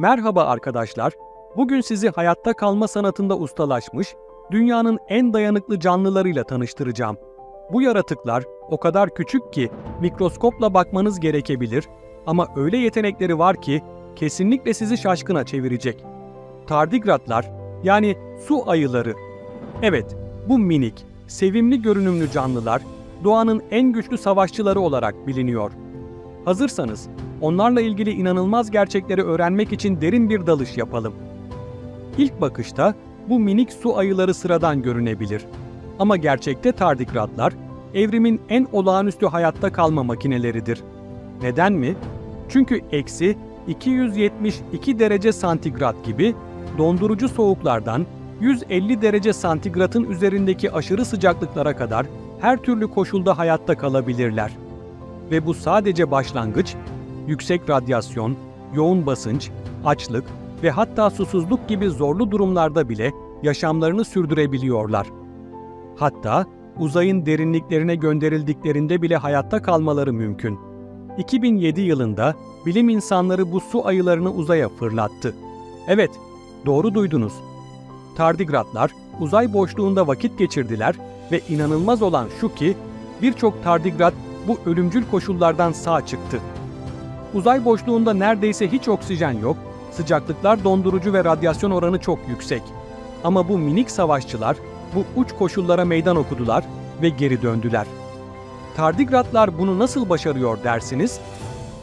Merhaba arkadaşlar. Bugün sizi hayatta kalma sanatında ustalaşmış, dünyanın en dayanıklı canlılarıyla tanıştıracağım. Bu yaratıklar o kadar küçük ki mikroskopla bakmanız gerekebilir ama öyle yetenekleri var ki kesinlikle sizi şaşkına çevirecek. Tardigratlar yani su ayıları. Evet, bu minik, sevimli görünümlü canlılar doğanın en güçlü savaşçıları olarak biliniyor. Hazırsanız onlarla ilgili inanılmaz gerçekleri öğrenmek için derin bir dalış yapalım. İlk bakışta bu minik su ayıları sıradan görünebilir. Ama gerçekte tardigratlar evrimin en olağanüstü hayatta kalma makineleridir. Neden mi? Çünkü eksi 272 derece santigrat gibi dondurucu soğuklardan 150 derece santigratın üzerindeki aşırı sıcaklıklara kadar her türlü koşulda hayatta kalabilirler. Ve bu sadece başlangıç, yüksek radyasyon, yoğun basınç, açlık ve hatta susuzluk gibi zorlu durumlarda bile yaşamlarını sürdürebiliyorlar. Hatta uzayın derinliklerine gönderildiklerinde bile hayatta kalmaları mümkün. 2007 yılında bilim insanları bu su ayılarını uzaya fırlattı. Evet, doğru duydunuz. Tardigratlar uzay boşluğunda vakit geçirdiler ve inanılmaz olan şu ki birçok tardigrat bu ölümcül koşullardan sağ çıktı. Uzay boşluğunda neredeyse hiç oksijen yok, sıcaklıklar dondurucu ve radyasyon oranı çok yüksek. Ama bu minik savaşçılar bu uç koşullara meydan okudular ve geri döndüler. Tardigratlar bunu nasıl başarıyor dersiniz?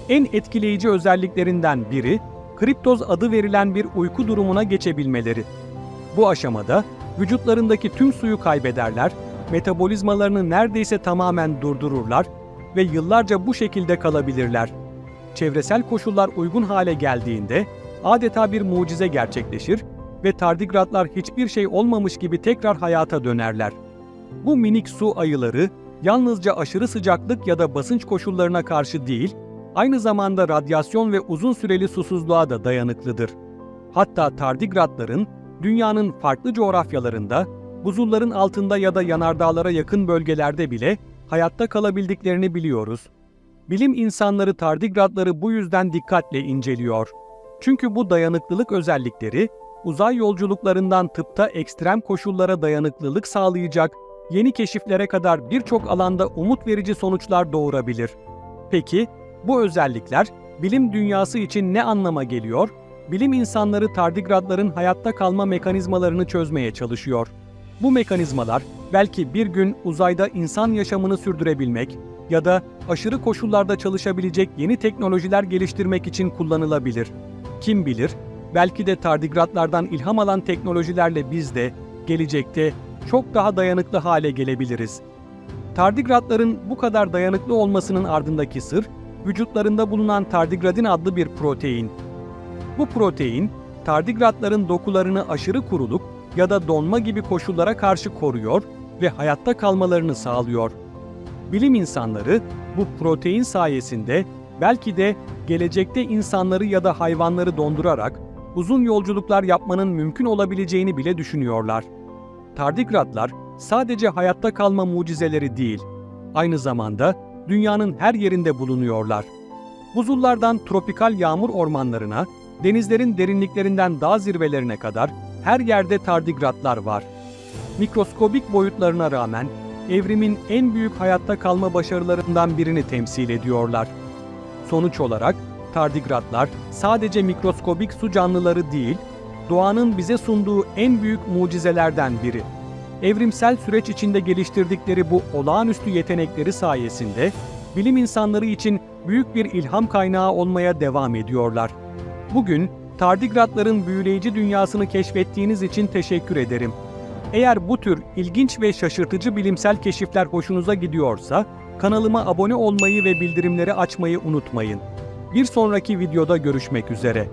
En etkileyici özelliklerinden biri, kriptoz adı verilen bir uyku durumuna geçebilmeleri. Bu aşamada vücutlarındaki tüm suyu kaybederler, metabolizmalarını neredeyse tamamen durdururlar ve yıllarca bu şekilde kalabilirler. Çevresel koşullar uygun hale geldiğinde adeta bir mucize gerçekleşir ve tardigratlar hiçbir şey olmamış gibi tekrar hayata dönerler. Bu minik su ayıları yalnızca aşırı sıcaklık ya da basınç koşullarına karşı değil, aynı zamanda radyasyon ve uzun süreli susuzluğa da dayanıklıdır. Hatta tardigratların dünyanın farklı coğrafyalarında, buzulların altında ya da yanardağlara yakın bölgelerde bile hayatta kalabildiklerini biliyoruz. Bilim insanları tardigratları bu yüzden dikkatle inceliyor. Çünkü bu dayanıklılık özellikleri uzay yolculuklarından tıpta ekstrem koşullara dayanıklılık sağlayacak yeni keşiflere kadar birçok alanda umut verici sonuçlar doğurabilir. Peki bu özellikler bilim dünyası için ne anlama geliyor? Bilim insanları tardigratların hayatta kalma mekanizmalarını çözmeye çalışıyor. Bu mekanizmalar belki bir gün uzayda insan yaşamını sürdürebilmek ya da aşırı koşullarda çalışabilecek yeni teknolojiler geliştirmek için kullanılabilir. Kim bilir, belki de tardigratlardan ilham alan teknolojilerle biz de gelecekte çok daha dayanıklı hale gelebiliriz. Tardigratların bu kadar dayanıklı olmasının ardındaki sır, vücutlarında bulunan tardigradin adlı bir protein. Bu protein, tardigratların dokularını aşırı kuruluk ya da donma gibi koşullara karşı koruyor ve hayatta kalmalarını sağlıyor. Bilim insanları bu protein sayesinde belki de gelecekte insanları ya da hayvanları dondurarak uzun yolculuklar yapmanın mümkün olabileceğini bile düşünüyorlar. Tardigratlar sadece hayatta kalma mucizeleri değil, aynı zamanda dünyanın her yerinde bulunuyorlar. Buzullardan tropikal yağmur ormanlarına, denizlerin derinliklerinden dağ zirvelerine kadar her yerde tardigratlar var. Mikroskobik boyutlarına rağmen evrimin en büyük hayatta kalma başarılarından birini temsil ediyorlar. Sonuç olarak tardigratlar sadece mikroskobik su canlıları değil, doğanın bize sunduğu en büyük mucizelerden biri. Evrimsel süreç içinde geliştirdikleri bu olağanüstü yetenekleri sayesinde bilim insanları için büyük bir ilham kaynağı olmaya devam ediyorlar. Bugün tardigratların büyüleyici dünyasını keşfettiğiniz için teşekkür ederim. Eğer bu tür ilginç ve şaşırtıcı bilimsel keşifler hoşunuza gidiyorsa kanalıma abone olmayı ve bildirimleri açmayı unutmayın. Bir sonraki videoda görüşmek üzere.